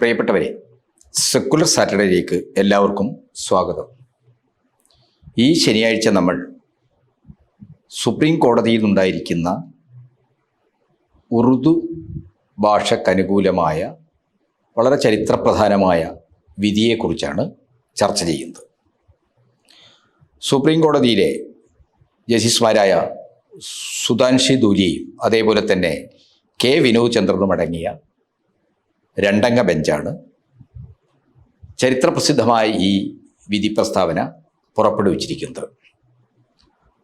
പ്രിയപ്പെട്ടവരെ സെക്കുലർ സാറ്റർഡേയിലേക്ക് എല്ലാവർക്കും സ്വാഗതം. ഈ ശനിയാഴ്ച നമ്മൾ സുപ്രീം കോടതിയിൽ നിന്നുണ്ടായിരിക്കുന്ന ഉറുദു ഭാഷക്കനുകൂലമായ വളരെ ചരിത്രപ്രധാനമായ വിധിയെക്കുറിച്ചാണ് ചർച്ച ചെയ്യുന്നത്. സുപ്രീം കോടതിയിലെ ജസ്റ്റിസുമാരായ സുധാൻഷി ദൂലിയും അതേപോലെ തന്നെ കെ വിനോദ് ചന്ദ്രനും അടങ്ങിയ രണ്ടംഗ ബെഞ്ചാണ്. ചരിത്രപ്രസിദ്ധമായ ഈ വിധി പ്രസ്താവന പുറപ്പെടുവിച്ചിരിക്കുന്നത്.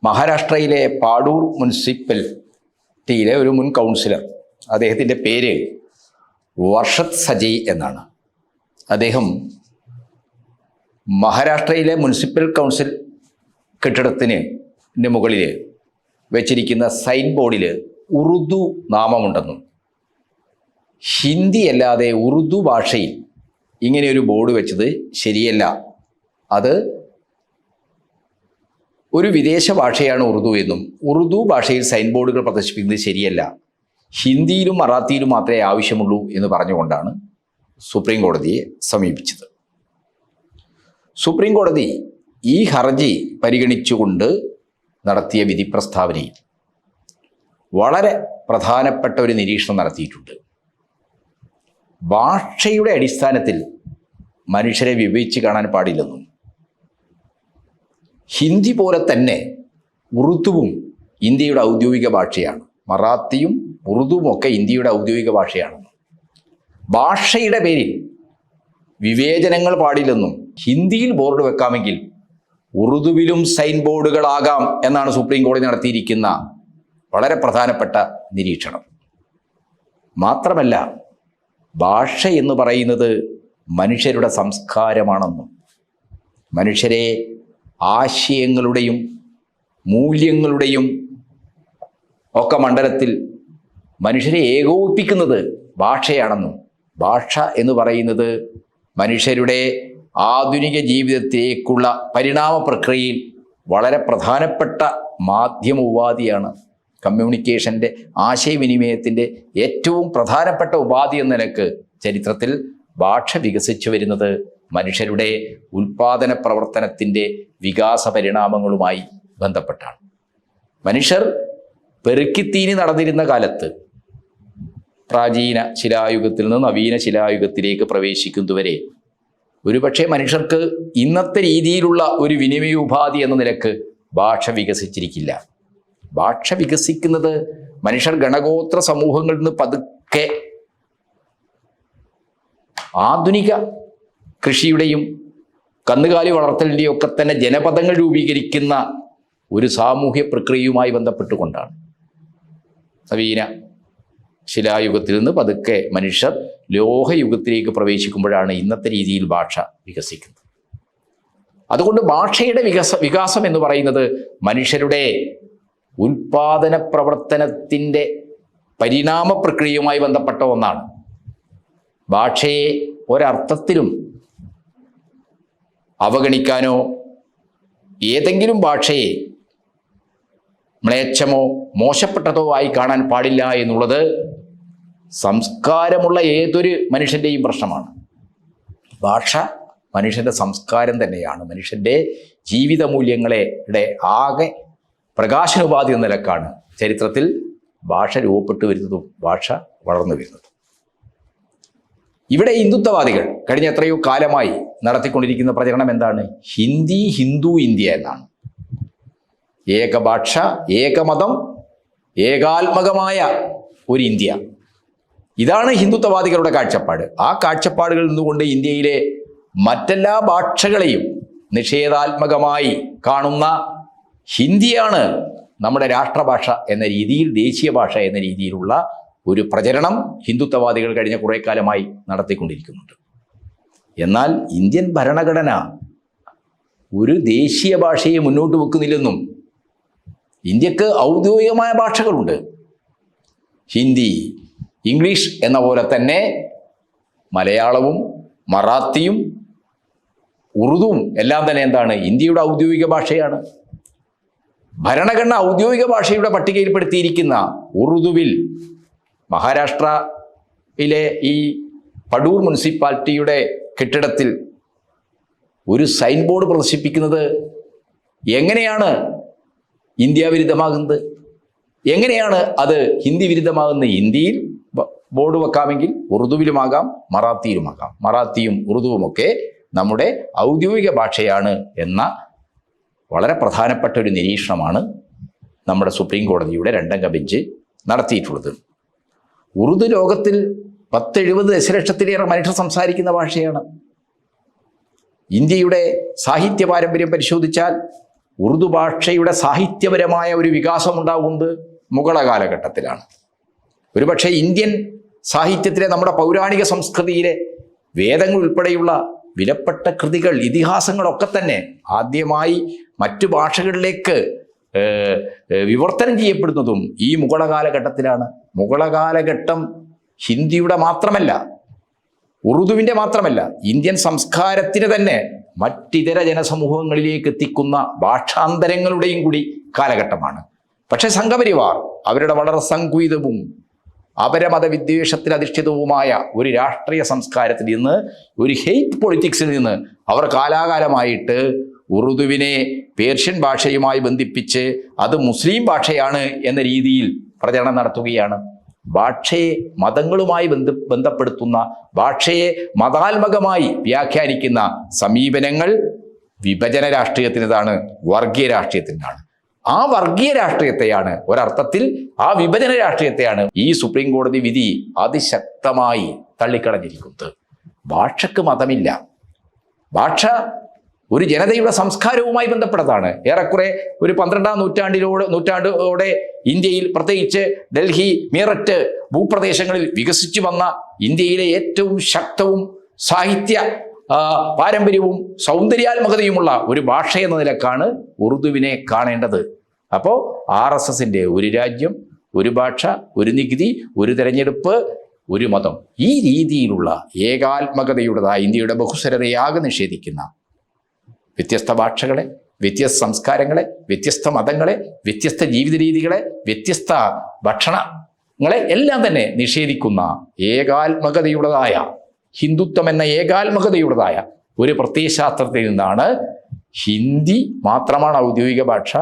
മഹാരാഷ്ട്രയിലെ പാടൂർ മുനിസിപ്പാലിറ്റിയിലെ ഒരു മുൻ കൗൺസിലർ അദ്ദേഹത്തിന്റെ പേര് വർഷത് സജയ് എന്നാണ്. അദ്ദേഹം മഹാരാഷ്ട്രയിലെ മുനിസിപ്പൽ കൗൺസിൽ കെട്ടിടത്തിന് മുകളിൽ വെച്ചിരിക്കുന്ന സൈൻ ബോർഡിൽ ഉറുദു നാമമുണ്ടെന്നും ഹിന്ദി അല്ലാതെ ഉറുദു ഭാഷയിൽ ഇങ്ങനെ ഒരു ബോർഡ് വെച്ചത് ശരിയല്ല. അത് ഒരു വിദേശ ഭാഷയാണ് ഉറുദു എന്നും ഉറുദു ഭാഷയിൽ സൈൻ ബോർഡുകൾ പ്രദർശിപ്പിക്കുന്നത് ശരിയല്ല. ഹിന്ദിയിലും മറാത്തിയിലും മാത്രമേ ആവശ്യമുള്ളൂ എന്ന് പറഞ്ഞുകൊണ്ടാണ് സുപ്രീം കോടതിയെ സമീപിച്ചത്. സുപ്രീം കോടതി ഈ ഹർജി പരിഗണിച്ചുകൊണ്ട് നടത്തിയ വിധി പ്രസ്താവനയിൽ വളരെ പ്രധാനപ്പെട്ട ഒരു നിരീക്ഷണം നടത്തിയിട്ടുണ്ട്. ഭാഷയുടെ അടിസ്ഥാനത്തിൽ മനുഷ്യരെ വിഭജിച്ച് കാണാൻ പാടില്ലെന്നും. ഹിന്ദി പോലെ തന്നെ ഉറുദുവും ഇന്ത്യയുടെ ഔദ്യോഗിക ഭാഷയാണ്. മറാത്തിയും ഉറുദുവും ഒക്കെ ഇന്ത്യയുടെ ഔദ്യോഗിക ഭാഷയാണ്. ഭാഷയുടെ പേരിൽ വിവേചനങ്ങൾ പാടില്ലെന്നും ഹിന്ദിയിൽ ബോർഡ് വെക്കാമെങ്കിൽ ഉറുദുവിലും സൈൻ ബോർഡുകളാകാം എന്നാണ് സുപ്രീം കോടതി നടത്തിയിരിക്കുന്ന വളരെ പ്രധാനപ്പെട്ട നിരീക്ഷണം. മാത്രമല്ല ഭാഷ എന്ന് പറയുന്നത് മനുഷ്യരുടെ സംസ്കാരമാണെന്നും മനുഷ്യരെ ആശയങ്ങളുടെയും മൂല്യങ്ങളുടെയും ഒക്കെ മണ്ഡലത്തിൽ മനുഷ്യരെ ഏകോപിപ്പിക്കുന്നത് ഭാഷയാണെന്നും ഭാഷ എന്ന് പറയുന്നത് മനുഷ്യരുടെ ആധുനിക ജീവിതത്തിലേക്കുള്ള പരിണാമ പ്രക്രിയയിൽ വളരെ പ്രധാനപ്പെട്ട മാധ്യമ ഉപാധിയാണ്. കമ്മ്യൂണിക്കേഷന്റെ ആശയവിനിമയത്തിന്റെ ഏറ്റവും പ്രധാനപ്പെട്ട ഉപാധി എന്ന നിലയ്ക്ക് ചരിത്രത്തിൽ ഭാഷ വികസിച്ചു വരുന്നത് മനുഷ്യരുടെ ഉൽപാദന പ്രവർത്തനത്തിന്റെ വികാസ പരിണാമങ്ങളുമായി ബന്ധപ്പെട്ടാണ്. മനുഷ്യർ പെറുക്കിത്തീനി നടന്നിരുന്ന കാലത്ത് പ്രാചീന ശിലായുഗത്തിൽ നിന്ന് നവീന ശിലായുഗത്തിലേക്ക് പ്രവേശിക്കുന്നതുവരെ ഒരുപക്ഷെ മനുഷ്യർക്ക് ഇന്നത്തെ രീതിയിലുള്ള ഒരു വിനിമയ ഉപാധി എന്ന നിലയ്ക്ക് ഭാഷ വികസിച്ചിരിക്കില്ല. ഭാഷ വികസിക്കുന്നത് മനുഷ്യർ ഗണഗോത്ര സമൂഹങ്ങളിൽ നിന്ന് പതുക്കെ ആധുനിക കൃഷിയുടെയും കന്നുകാലി വളർത്തലിന്റെയും ഒക്കെ തന്നെ ജനപദങ്ങൾ രൂപീകരിക്കുന്ന ഒരു സാമൂഹ്യ പ്രക്രിയയുമായി ബന്ധപ്പെട്ടുകൊണ്ടാണ്. നവീന ശിലായുഗത്തിൽ നിന്ന് പതുക്കെ മനുഷ്യർ ലോഹയുഗത്തിലേക്ക് പ്രവേശിക്കുമ്പോഴാണ് ഇന്നത്തെ രീതിയിൽ ഭാഷ വികസിക്കുന്നത്. അതുകൊണ്ട് ഭാഷയുടെ വികസ വികാസം എന്ന് പറയുന്നത് മനുഷ്യരുടെ ഉൽപാദന പ്രവർത്തനത്തിന്റെ പരിണാമ പ്രക്രിയയുമായി ബന്ധപ്പെട്ട ഒന്നാണ്. ഭാഷയെ ഒരർത്ഥത്തിലും അവഗണിക്കാനോ ഏതെങ്കിലും ഭാഷയെ മ്ലേച്ഛമോ മോശപ്പെട്ടതോ ആയി കാണാൻ പാടില്ല എന്നുള്ളത് സംസ്കാരമുള്ള ഏതൊരു മനുഷ്യന്റെയും പ്രശ്നമാണ്. ഭാഷ മനുഷ്യന്റെ സംസ്കാരം തന്നെയാണ്. മനുഷ്യന്റെ ജീവിത മൂല്യങ്ങളെ ആകെ പ്രകാശനോപാധി എന്ന നിലക്കാണ് ചരിത്രത്തിൽ ഭാഷ രൂപപ്പെട്ടു വരുന്നതും ഭാഷ വളർന്നു വരുന്നതും. ഇവിടെ ഹിന്ദുത്വവാദികൾ കഴിഞ്ഞ എത്രയോ കാലമായി നടത്തിക്കൊണ്ടിരിക്കുന്ന പ്രചരണം എന്താണ്? ഹിന്ദി ഹിന്ദു ഇന്ത്യ എന്നാണ്. ഏകഭാഷ ഏകമതം ഏകാത്മകമായ ഒരു ഇന്ത്യ. ഇതാണ് ഹിന്ദുത്വവാദികളുടെ കാഴ്ചപ്പാട്. ആ കാഴ്ചപ്പാടുകളിൽ നിന്നുകൊണ്ട് ഇന്ത്യയിലെ മറ്റെല്ലാ ഭാഷകളെയും നിഷേധാത്മകമായി കാണുന്ന ഹിന്ദിയാണ് നമ്മുടെ രാഷ്ട്രഭാഷ എന്ന രീതിയിൽ ദേശീയ ഭാഷ എന്ന രീതിയിലുള്ള ഒരു പ്രചരണം ഹിന്ദുത്വവാദികൾ കഴിഞ്ഞ കുറേ കാലമായി നടത്തിക്കൊണ്ടിരിക്കുന്നുണ്ട്. എന്നാൽ ഇന്ത്യൻ ഭരണഘടന ഒരു ദേശീയ ഭാഷയെ മുന്നോട്ട് വെക്കുന്നില്ലെന്നും ഇന്ത്യയ്ക്ക് ഔദ്യോഗികമായ ഭാഷകളുണ്ട്. ഹിന്ദി ഇംഗ്ലീഷ് എന്ന പോലെ തന്നെ മലയാളവും മറാത്തിയും ഉറുദുവും എല്ലാം തന്നെ എന്താണ്? ഇന്ത്യയുടെ ഔദ്യോഗിക ഭാഷയാണ്. ഭരണഘടന ഔദ്യോഗിക ഭാഷയുടെ പട്ടികയിൽപ്പെടുത്തിയിരിക്കുന്ന ഉറുദുവിൽ മഹാരാഷ്ട്രയിലെ ഈ പടൂർ മുനിസിപ്പാലിറ്റിയുടെ കെട്ടിടത്തിൽ ഒരു സൈൻ ബോർഡ് പ്രദർശിപ്പിക്കുന്നത് എങ്ങനെയാണ് ഇന്ത്യ വിരുദ്ധമാകുന്നത്? എങ്ങനെയാണ് അത് ഹിന്ദി വിരുദ്ധമാകുന്നത്? ഇന്ത്യയിൽ ബോർഡ് വെക്കാമെങ്കിൽ ഉറുദുവിലുമാകാം മറാത്തിയിലുമാകാം. മറാത്തിയും ഉറുദുവുമൊക്കെ നമ്മുടെ ഔദ്യോഗിക ഭാഷയാണ് എന്ന വളരെ പ്രധാനപ്പെട്ട ഒരു നിരീക്ഷണമാണ് നമ്മുടെ സുപ്രീം കോടതിയുടെ രണ്ടംഗ ബെഞ്ച് നടത്തിയിട്ടുള്ളത്. ഉറുദു ലോകത്തിൽ പത്തെഴുപത് ദശലക്ഷത്തിലേറെ മനുഷ്യർ സംസാരിക്കുന്ന ഭാഷയാണ്. ഇന്ത്യയുടെ സാഹിത്യ പാരമ്പര്യം പരിശോധിച്ചാൽ ഉറുദു ഭാഷയുടെ സാഹിത്യപരമായ ഒരു വികാസം ഉണ്ടാകുന്നത് മുഗള കാലഘട്ടത്തിലാണ്. ഒരുപക്ഷെ ഇന്ത്യൻ സാഹിത്യത്തിലെ നമ്മുടെ പൗരാണിക സംസ്കൃതിയിലെ വേദങ്ങൾ ഉൾപ്പെടെയുള്ള വിലപ്പെട്ട കൃതികൾ ഇതിഹാസങ്ങളൊക്കെ തന്നെ ആദ്യമായി മറ്റു ഭാഷകളിലേക്ക് വിവർത്തനം ചെയ്യപ്പെടുന്നതും ഈ മുഗള കാലഘട്ടത്തിലാണ് മുഗള കാലഘട്ടം ഹിന്ദിയുടെ മാത്രമല്ല ഉറുദുവിന്റെ മാത്രമല്ല ഇന്ത്യൻ സംസ്കാരത്തിന് തന്നെ മറ്റിതര ജനസമൂഹങ്ങളിലേക്ക് എത്തിക്കുന്ന ഭാഷാന്തരങ്ങളുടെയും കൂടി കാലഘട്ടമാണ്. പക്ഷേ സംഘപരിവാർ അവരുടെ വളരെ സങ്കുചിതവും അപരമത വിദ്വേഷത്തിൽ അധിഷ്ഠിതവുമായ ഒരു രാഷ്ട്രീയ സംസ്കാരത്തിൽ നിന്ന് ഒരു ഹെയ്റ്റ് പൊളിറ്റിക്സിൽ നിന്ന് അവർ കാലാകാലമായിട്ട് ഉറുദുവിനെ പേർഷ്യൻ ഭാഷയുമായി ബന്ധിപ്പിച്ച് അത് മുസ്ലിം ഭാഷയാണ് എന്ന രീതിയിൽ പ്രചരണം നടത്തുകയാണ്. ഭാഷയെ മതങ്ങളുമായി ബന്ധ ബന്ധപ്പെടുത്തുന്ന ഭാഷയെ മതാത്മകമായി വ്യാഖ്യാനിക്കുന്ന സമീപനങ്ങൾ വിഭജന രാഷ്ട്രീയത്തിന്റെതാണ് വർഗീയ രാഷ്ട്രീയത്തിന്റെതാണ്. ആ വർഗീയ രാഷ്ട്രീയത്തെയാണ് ഒരർത്ഥത്തിൽ ആ വിഭജന രാഷ്ട്രീയത്തെയാണ് ഈ സുപ്രീം കോടതി വിധി അതിശക്തമായി തള്ളിക്കളഞ്ഞിരിക്കുന്നത്. ഭാഷക്ക് മതമില്ല. ഭാഷ ഒരു ജനതയുടെ സംസ്കാരവുമായി ബന്ധപ്പെട്ടതാണ്. ഏറെക്കുറെ ഒരു പന്ത്രണ്ടാം നൂറ്റാണ്ടിലോട് നൂറ്റാണ്ടോടെ ഇന്ത്യയിൽ പ്രത്യേകിച്ച് ഡൽഹി മീററ്റ് ഭൂപ്രദേശങ്ങളിൽ വികസിച്ചു വന്ന ഇന്ത്യയിലെ ഏറ്റവും ശക്തവും സാഹിത്യ പാരമ്പര്യവും സൗന്ദര്യാത്മകതയുമുള്ള ഒരു ഭാഷ എന്ന നിലക്കാണ് ഉറുദുവിനെ കാണേണ്ടത്. അപ്പോൾ ആർ എസ് എസിന്റെ ഒരു രാജ്യം ഒരു ഭാഷ ഒരു നികുതി ഒരു തെരഞ്ഞെടുപ്പ് ഒരു മതം ഈ രീതിയിലുള്ള ഏകാത്മകതയുടേതായ ഇന്ത്യയുടെ ബഹുസ്വരതയാകെ നിഷേധിക്കുന്ന വ്യത്യസ്ത ഭാഷകളെ വ്യത്യസ്ത സംസ്കാരങ്ങളെ വ്യത്യസ്ത മതങ്ങളെ വ്യത്യസ്ത ജീവിത രീതികളെ വ്യത്യസ്ത ഭക്ഷണങ്ങളെ എല്ലാം തന്നെ നിഷേധിക്കുന്ന ഏകാത്മകതയുള്ളതായ ഹിന്ദുത്വം എന്ന ഏകാത്മകതയുള്ളതായ ഒരു പ്രത്യയശാസ്ത്രത്തിൽ നിന്നാണ് ഹിന്ദി മാത്രമാണ് ഔദ്യോഗിക ഭാഷ.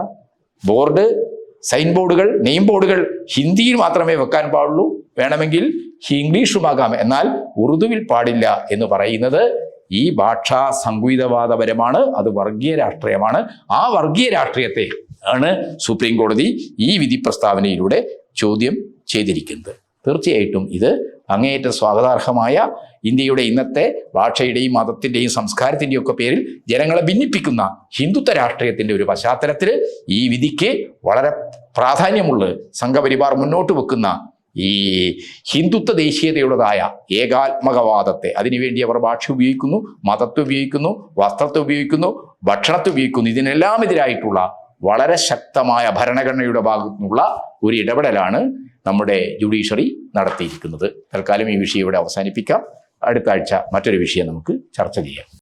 ബോർഡ് സൈൻ ബോർഡുകൾ നെയിം ബോർഡുകൾ ഹിന്ദിയിൽ മാത്രമേ വെക്കാൻ പാടുള്ളൂ. വേണമെങ്കിൽ ഇംഗ്ലീഷുമാകാം. എന്നാൽ ഉറുദുവിൽ പാടില്ല എന്ന് പറയുന്നത് ഈ ഭാഷാ സംഗീതവാദപരമാണ് അത് വർഗീയ രാഷ്ട്രീയമാണ്. ആ വർഗീയ രാഷ്ട്രീയത്തെ ആണ് സുപ്രീം കോടതി ഈ വിധി പ്രസ്താവനയിലൂടെ ചോദ്യം ചെയ്തിരിക്കുന്നത്. തീർച്ചയായിട്ടും ഇത് അങ്ങേയറ്റം സ്വാഗതാർഹമായ ഇന്ത്യയുടെ ഇന്നത്തെ ഭാഷയുടെയും മതത്തിന്റെയും സംസ്കാരത്തിന്റെയും ഒക്കെ പേരിൽ ജനങ്ങളെ ഭിന്നിപ്പിക്കുന്ന ഹിന്ദുത്വ രാഷ്ട്രീയത്തിന്റെ ഒരു പശ്ചാത്തലത്തിൽ ഈ വിധിക്ക് വളരെ പ്രാധാന്യമുള്ള സംഘപരിവാർ മുന്നോട്ട് വെക്കുന്ന ഈ ഹിന്ദുത്വ ദേശീയതയുള്ളതായ ഏകാത്മകവാദത്തെ അതിനുവേണ്ടി അവർ ഭാഷ ഉപയോഗിക്കുന്നു മതത്തെ ഉപയോഗിക്കുന്നു വസ്ത്രത്തെ ഉപയോഗിക്കുന്നു ഭക്ഷണത്തെ ഉപയോഗിക്കുന്നു. ഇതിനെല്ലാം എതിരായിട്ടുള്ള വളരെ ശക്തമായ ഭരണഘടനയുടെ ഭാഗത്തു നിന്നുള്ള ഒരു ഇടപെടലാണ് നമ്മുടെ ജുഡീഷ്യറി നടത്തിയിരിക്കുന്നത്. തൽക്കാലം ഈ വിഷയം ഇവിടെ അവസാനിപ്പിക്കാം. അടുത്ത ആഴ്ച മറ്റൊരു വിഷയം നമുക്ക് ചർച്ച ചെയ്യാം.